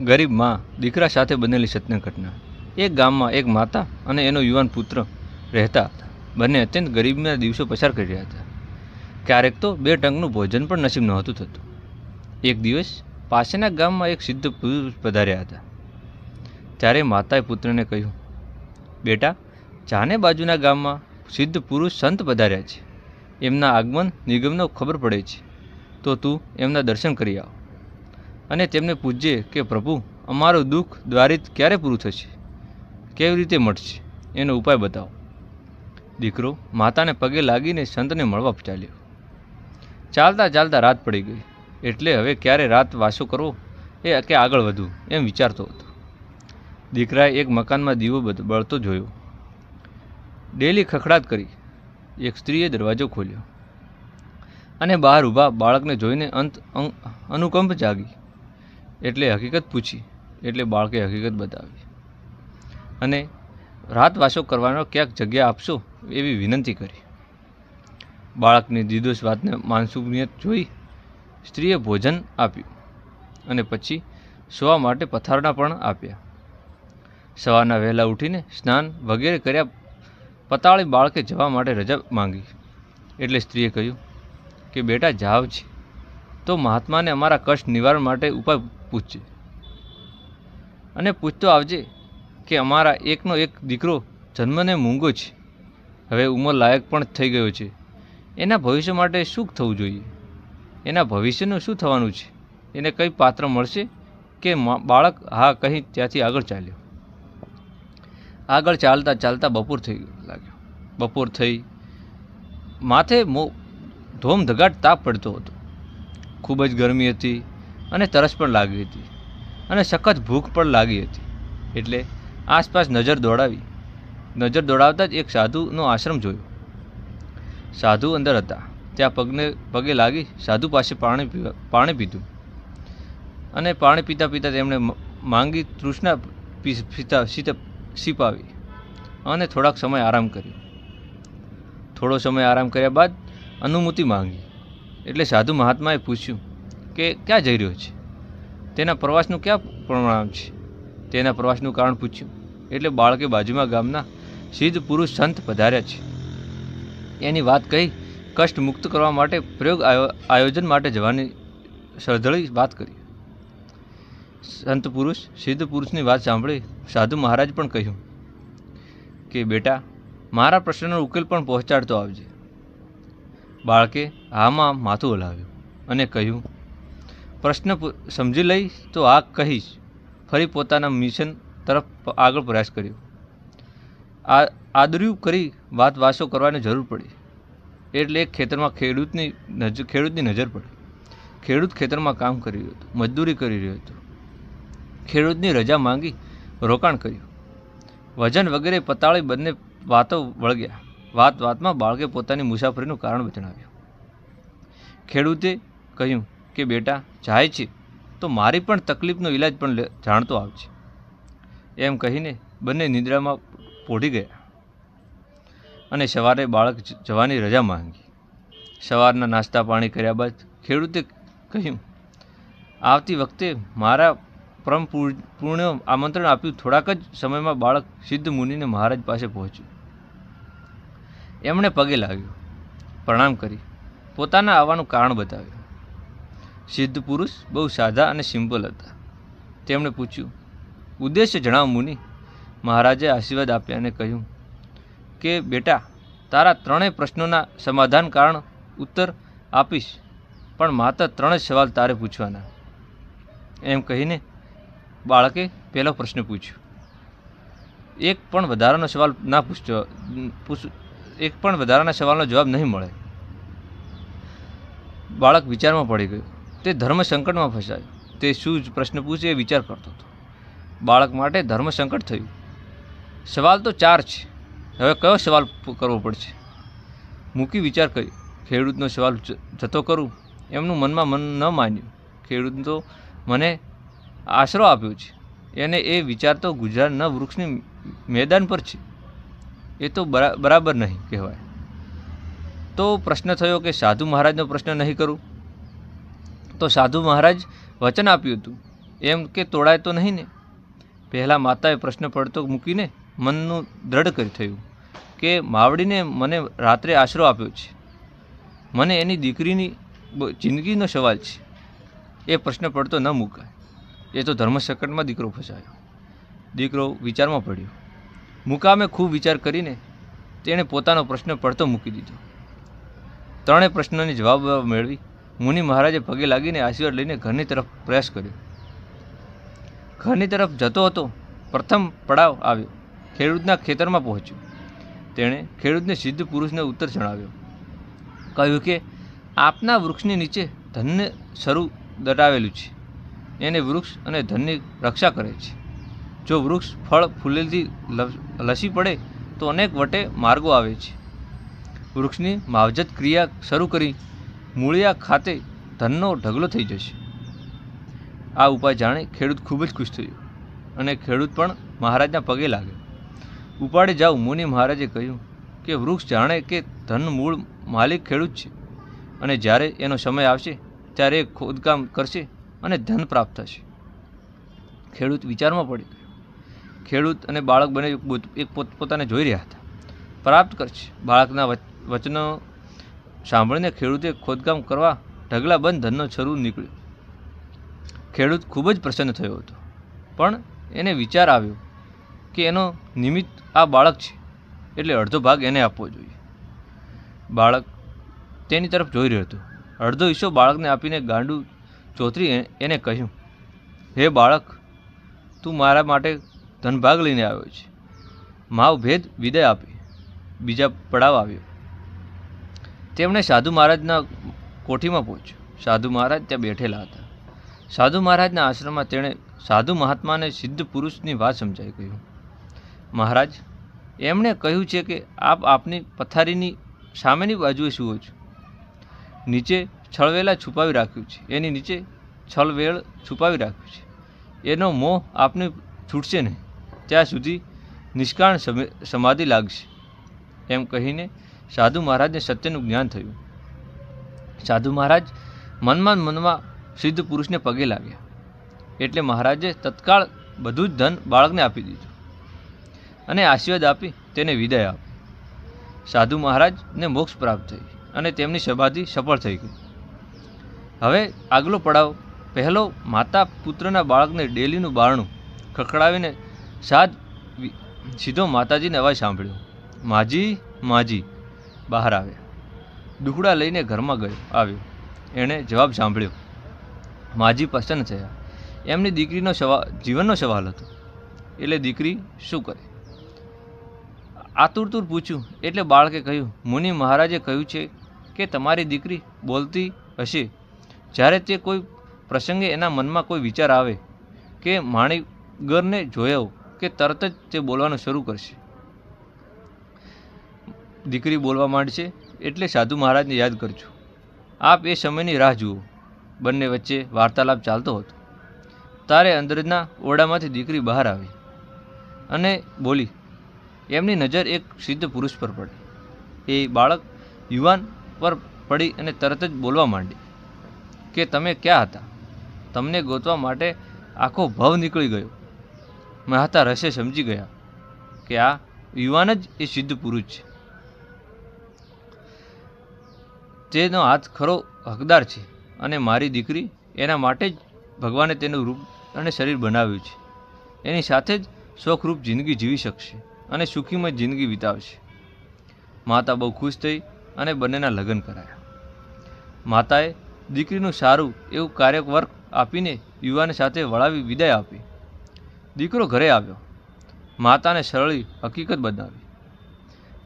ગરીબમાં દીકરા સાથે બનેલી સત્ય ઘટના. એક ગામમાં એક માતા અને એનો યુવાન પુત્ર રહેતા હતા બંને અત્યંત ગરીબના દિવસો પસાર કરી રહ્યા હતા. ક્યારેક તો બે ટંકનું ભોજન પણ નસીબ નહોતું થતું. એક દિવસ પાસેના ગામમાં એક સિદ્ધ પુરુષ પધાર્યા હતા. ત્યારે માતાએ પુત્રને કહ્યું, બેટા, જાને બાજુના ગામમાં સિદ્ધ પુરુષ સંત પધાર્યા છે. એમના આગમન નિગમનો ખબર પડે છે. તો તું એમના દર્શન કરી આવ. અને તેમને પૂછજે કે પ્રભુ, અમારું દુઃખ દ્વારિત ક્યારે પૂરું થશે? કેવી રીતે મળશે? એનો ઉપાય બતાવો. દીકરો માતાને પગે લાગીને સંતને મળવા ચાલ્યો ચાલતા ચાલતા રાત પડી ગઈ. એટલે હવે ક્યારે રાત વાસો કરવો? એ કે આગળ વધવું, એમ વિચારતો હતો. દીકરાએ એક મકાનમાં દીવો બળતો જોયો. ડેલી ખખડાટ કરી. એક સ્ત્રીએ દરવાજો ખોલ્યો. અને બહાર ઊભા બાળકને જોઈને અંત અનુકંપ જાગી. એટલે હકીકત પૂછી, એટલે બાળકે હકીકત બતાવી. અને રાત વાસો કરવાનો ક્યાંક જગ્યા આપશો એવી વિનંતી કરી. બાળકની દીદોશ વાતને માનસુનિયત જોઈ સ્ત્રીએ ભોજન આપ્યું અને પછી સુવા માટે પથારણા પણ આપ્યા. સવારના વહેલા ઉઠીને સ્નાન વગેરે કર્યા પતાળી બાળકે જવા માટે રજા માંગી. એટલે સ્ત્રીએ કહ્યું કે, બેટા જાવ છે. તો મહાત્માને અમારા કષ્ટ નિવારણ માટે ઉપાય પૂછજે. અને પૂછતો આવજે કે અમારા એકનો એક દીકરો જન્મને મૂંગો છે. હવે ઉંમર લાયક પણ થઈ ગયો છે. એના ભવિષ્ય માટે શું થવું જોઈએ? એના ભવિષ્યનું શું થવાનું છે? એને કંઈ પાત્ર મળશે કે બાળક? હા, કહી ત્યાંથી આગળ ચાલ્યો. આગળ ચાલતા ચાલતા બપોર થઈ લાગ્યો. બપોર થઈ માથે મો, ધોમ ધગાટ તાપ પડતો હતો. ખૂબ જ ગરમી હતી. અને તરસ પણ લાગી હતી. અને સખત ભૂખ પણ લાગી હતી. એટલે આસપાસ નજર દોડાવી. નજર દોડાવતા જ એક સાધુનો આશ્રમ જોયો. સાધુ અંદર હતા. ત્યાં પગને, પગે લાગી સાધુ પાસે પાણી પીવા, પાણી પીધું. અને પાણી પીતા પીતા તેમણે માંગી તૃષ્ણા પીતા સીપાવી અને થોડાક સમય આરામ કર્યો. થોડો સમય આરામ કર્યા બાદ અનુમતિ માંગી. એટલે સાધુ મહાત્માએ પૂછ્યું કે ક્યાં જઈ રહ્યો છે? તેના પ્રવાસનું ક્યાં પ્રમાણ છે? તેના પ્રવાસનું કારણ પૂછ્યું. એટલે બાળકે બાજુમાં ગામના સિદ્ધ પુરુષ સંત પધાર્યા છે. એની વાત કહી કષ્ટ મુક્ત કરવા માટે પ્રયોગ આયો- આયોજન માટે જવાની શ્રદ્ધળી વાત કરી. સંત પુરુષ, સિદ્ધ પુરુષની વાત સાંભળી સાધુ મહારાજ પણ કહ્યું કે, બેટા, મારા પ્રશ્નનો ઉકેલ પણ પહોંચાડતો આવજે. બાળકે હામાં માથું હલાવ્યું અને કહ્યું પ્રશ્ન સમજી લઈશ તો આ કહીશ. ફરી પોતાના મિશન તરફ આગળ પ્રયાસ કર્યો. આ, આદર્યું કરી વાત વાસો કરવાની જરૂર પડી. એટલે ખેતરમાં ખેડૂતની નજર ખેડૂતની નજર પડી. ખેડૂત ખેતરમાં કામ કરી રહ્યો હતો, મજદૂરી કરી રહ્યો હતો. ખેડૂતની રજા માંગી રોકાણ કર્યું. વજન વગેરે પતાળી બંને વાતો વળગ્યા. વાત વાતમાં બાળકે પોતાની મુસાફરીનું કારણ જણાવ્યું ખેડૂતે કહ્યું કે બેટા, જાય છે? તો મારી પણ તકલીફનો ઈલાજ પણ જાણતો આવશે એમ કહીને બંને નિદ્રામાં પોઢી ગયા. અને સવારે બાળક જવાની રજા માંગી. સવારના નાસ્તા પાણી કર્યા બાદ ખેડૂતે કહ્યું, આવતી વખતે મારા પરમ પૂર- પૂર્ણ આમંત્રણ આપ્યું થોડાક જ સમયમાં બાળક સિદ્ધ મુનિને મહારાજ પાસે પહોંચ્યું. એમણે પગે લાગ્યું, પ્રણામ કરી, પોતાના આવવાનું કારણ બતાવ્યું. સિદ્ધ પુરુષ બહુ સાદા અને સિમ્પલ હતા. તેમણે પૂછ્યું, ઉદ્દેશ્ય જણાવ મુનિ. મહારાજે આશીર્વાદ આપ્યા અને કહ્યું, કે બેટા, તારા ત્રણેય પ્રશ્નોના સમાધાન કારણ ઉત્તર આપીશ, પણ માત્ર ત્રણ જ સવાલ તારે પૂછવાના. એમ કહીને બાળકે પહેલો પ્રશ્ન પૂછ્યો, એક પણ વધારાનો સવાલ ના પૂછતો, પૂછ, એક પણ વધારાના સવાલનો જવાબ નહીં મળે. બાળક વિચારમાં પડી ગયું તે ધર્મ સંકટમાં ફસાયો. તે શું પ્રશ્ન પૂછે એ વિચાર કરતો હતો. બાળક માટે ધર્મ સંકટ થયું. સવાલ તો ચાર છે. હવે કયો સવાલ કરવો પડશે? મૂકી વિચાર કર્યો. ખેડૂતનો સવાલ જતો કરું. એમનું મનમાં મન ન માન્યું. ખેડૂત તો મને આશરો આપ્યો છે. એને એ વિચાર તો ગુજરાતના વૃક્ષની મેદાન પર છે. એ તો બરા- બરાબર નહીં કહેવાય. તો પ્રશ્ન થયો કે સાધુ મહારાજનો પ્રશ્ન નહીં કરું? તો સાધુ મહારાજ વચન આપ્યું હતું. એમ કે તોડાય તો નહીં ને? પહેલાં માતાએ પ્રશ્ન પડતો મૂકીને મનનું દ્રઢ કરી થયું કે માવડીને મને રાત્રે આશરો આપ્યો છે. મને એની દીકરીની જિંદગીનો સવાલ છે. એ પ્રશ્ન પડતો ન મૂકાય. એ તો ધર્મ સંકટમાં દીકરો ફસાયો. દીકરો વિચારમાં પડ્યો. મુકામે ખૂબ વિચાર કરીને તેણે પોતાનો પ્રશ્ન પડતો મૂકી દીધો. ત્રણેય પ્રશ્નોની જવાબ મેળવી મુનિ મહારાજે પગે લાગીને આશીર્વાદ લઈને ઘરની તરફ પ્રયાસ કર્યો. ઘરની તરફ જતો હતો, પ્રથમ પડાવ આવ્યો. ખેડૂતના ખેતરમાં પહોંચ્યો. તેણે ખેડૂતને સિદ્ધ પુરુષને ઉત્તર જણાવ્યો. કહ્યું કે, આપના વૃક્ષની નીચે ધનને શરૂ દટાવેલું છે. એને વૃક્ષ અને ધનની રક્ષા કરે છે. જો વૃક્ષ ફળ ફૂલેલથી લસી પડે, તો અનેક વટે માર્ગો આવે છે. વૃક્ષની માવજત ક્રિયા શરૂ કરી મૂળિયા ખાતે ધનનો ઢગલો થઈ જશે. આ ઉપાય જાણે ખેડૂત ખૂબ જ ખુશ થયો અને ખેડૂત પણ મહારાજના પગે લાગ્યો. ઉપાડે જાઓ, મુનિ મહારાજે કહ્યું કે, વૃક્ષ જાણે કે ધન મૂળ માલિક ખેડૂત છે અને જ્યારે એનો સમય આવશે, ત્યારે એ ખોદકામ કરશે અને ધન પ્રાપ્ત થશે. ખેડૂત વિચારમાં પડી ગયો. ખેડૂત અને બાળક બંને એક પોત- એક પોત- પોતાને જોઈ રહ્યા હતા. પ્રાપ્ત કરશે. બાળકના વચનો સાંભળીને ખેડૂતે ખોદકામ કરવા ઢગલાબંધ ધનનો છરું નીકળ્યો. ખેડૂત ખૂબ જ પ્રસન્ન થયો હતો. પણ એને વિચાર આવ્યો કે એનો નિમિત્ત આ બાળક છે, એટલે અડધો ભાગ એને આપવો જોઈએ. બાળક તેની તરફ જોઈ રહ્યો હતો. અડધો હિસ્સો બાળકને આપીને ગાંડું ચોતરી એને કહ્યું, હે બાળક, તું મારા માટે ધનભાગ લઈને આવ્યો છે. માવ ભેદ વિદાય આપી. બીજા પડાવ આવ્યો. તેમણે સાધુ મહારાજના કોઠીમાં પહોંચ્યો સાધુ મહારાજ ત્યાં બેઠેલા હતા. સાધુ મહારાજના આશ્રમમાં તેણે સાધુ મહાત્માને સિદ્ધ પુરુષની વાત સમજાઈ ગયું મહારાજ, એમણે કહ્યું છે કે આપ આપની પથારીની સામેની બાજુએ સુવો છો. નીચે છળવેલા છુપાવી રાખ્યું છે. એની નીચે છળવેળ છુપાવી રાખ્યું છે. એનો મોહ આપને છૂટશે નહીં. ત્યાં સુધી નિષ્કાળ સમાધિ લાગશે. એમ કહીને સાધુ મહારાજને સત્યનું જ્ઞાન થયું. સાધુ મહારાજ મનમાં મનમાં સિદ્ધ પુરુષને પગે લાગ્યા. એટલે મહારાજે તત્કાળ બધું જ ધન બાળકને આપી દીધું અને આશીર્વાદ આપી તેને વિદાય આપી. સાધુ મહારાજને મોક્ષ પ્રાપ્ત થઈ અને તેમની સમાધિ સફળ થઈ ગઈ. હવે આગલો પડાવ, પહેલો માતા પુત્રના બાળકને ડેલીનું બારણું ખખડાવીને સાદ સીધો માતાજીને અવાજ સાંભળ્યો. માજી માજી બહાર આવ્યા. દુખડા લઈને ઘરમાં ગયો, આવ્યો. એણે જવાબ સાંભળ્યો, માજી પ્રસન્ન થયા એમની દીકરીનો સવાલ જીવનનો સવાલ હતો. એટલે દીકરી શું કરે? આતુરતુર પૂછ્યું, એટલે બાળકે કહ્યું, મુનિ મહારાજે કહ્યું છે કે તમારી દીકરી બોલતી હશે. જ્યારે તે કોઈ પ્રસંગે એના મનમાં કોઈ વિચાર આવે કે માણીગરને જોયો કે તરત જ તે બોલવાનું શરૂ કરશે. દીકરી બોલવા માંડશે એટલે સાધુ મહારાજને યાદ કરજો. આપ એ સમયની રાહ જુઓ. બંને વચ્ચે વાર્તાલાપ ચાલતો હતો. તારે અંદરના ઓરડામાંથી દીકરી બહાર આવી. અને બોલી, એમની નજર એક સિદ્ધ પુરુષ પર પડી. એ બાળક યુવાન પર પડી અને તરત જ બોલવા માંડી કે, તમે ક્યાં હતા? તમને ગોતવા માટે આખો ભવ નીકળી ગયો. મહાતા રસે સમજી ગયા કે આ યુવાન જ એ સિદ્ધ પુરુષ છે. તેનો હાથ ખરો હકદાર છે અને મારી દીકરી એના માટે જ ભગવાને તેનું રૂપ અને શરીર બનાવ્યું છે. એની સાથે જ સ્વખરૂપ જિંદગી જીવી શકશે અને સુખીમય જિંદગી વિતાવશે. માતા બહુ ખુશ થઈ અને બંનેના લગ્ન કરાયા. માતાએ દીકરીનું સારું એવું કાર્યવર્ક આપીને યુવાન સાથે વળાવી વિદાય આપી. દીકરો ઘરે આવ્યો. માતાને સરળી હકીકત બનાવી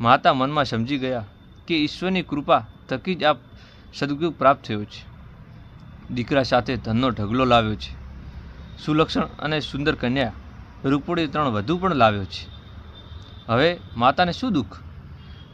માતા મનમાં સમજી ગયા કે ઈશ્વરની કૃપા થકી જ આ સદગુરુ પ્રાપ્ત થયો છે. દીકરા સાથે ધનનો ઢગલો લાવ્યો છે. સુલક્ષણ અને સુંદર કન્યા રૂપોડી ત્રણ વધુ પણ લાવ્યો છે. હવે માતાને શું દુઃખ?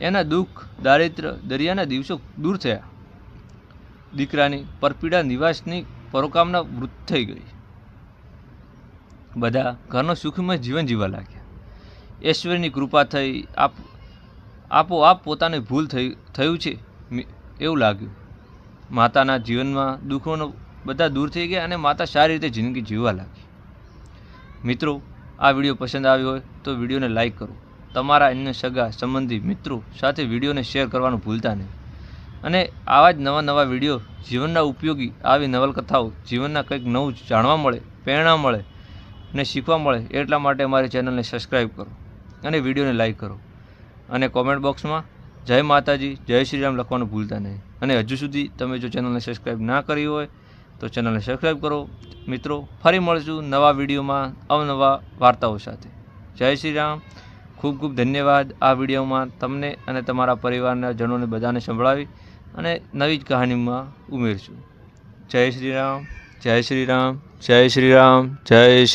એના દુઃખ દારિદ્ર દરિયાના દિવસો દૂર થયા. દીકરાની પરપીડા નિવાસની પરોકામના વૃદ્ધ થઈ ગઈ. બધા ઘરનો સુખમય જીવન જીવવા લાગ્યા. ઐશ્વર્યની કૃપા થઈ આપ આપોઆપ પોતાને ભૂલ થઈ થયું છે. એવું લાગ્યું. માતાના જીવનમાં દુઃખોનો બધા દૂર થઈ ગયા અને માતા સારી રીતે જિંદગી જીવવા લાગી. મિત્રો, આ વીડિયો પસંદ આવ્યો હોય તો વિડીયોને લાઇક કરો. તમારા અન્ય સગા, સંબંધી, મિત્રો સાથે વિડીયોને શેર કરવાનું ભૂલતા નહીં. અને આવા જ નવા નવા વીડિયો જીવનના ઉપયોગી આવી નવલકથાઓ જીવનના કંઈક નવું જાણવા મળે, પ્રેરણા મળે અને શીખવા મળે એટલા માટે અમારી ચેનલને સબસ્ક્રાઈબ કરો અને વિડીયોને લાઇક કરો. અને કોમેન્ટ બોક્સમાં જય માતાજી, જય શ્રી રામ લખવાનું ભૂલતા નહીં. અને હજુ સુધી તમે જો ચેનલને સબસ્ક્રાઈબ ના કરી હોય, તો ચેનલને સબસ્ક્રાઈબ કરો. મિત્રો, ફરી મળશું નવા વિડીયોમાં અવનવા વાર્તાઓ સાથે. જય શ્રી રામ ખૂબ ખૂબ ધન્યવાદ આ વિડીયોમાં તમને અને તમારા પરિવારના જનોને બધાને સંભળાવી અને નવી જ કહાનીમાં ઉમેરશું. જય શ્રી રામ જય શ્રી રામ જય શ્રી રામ જય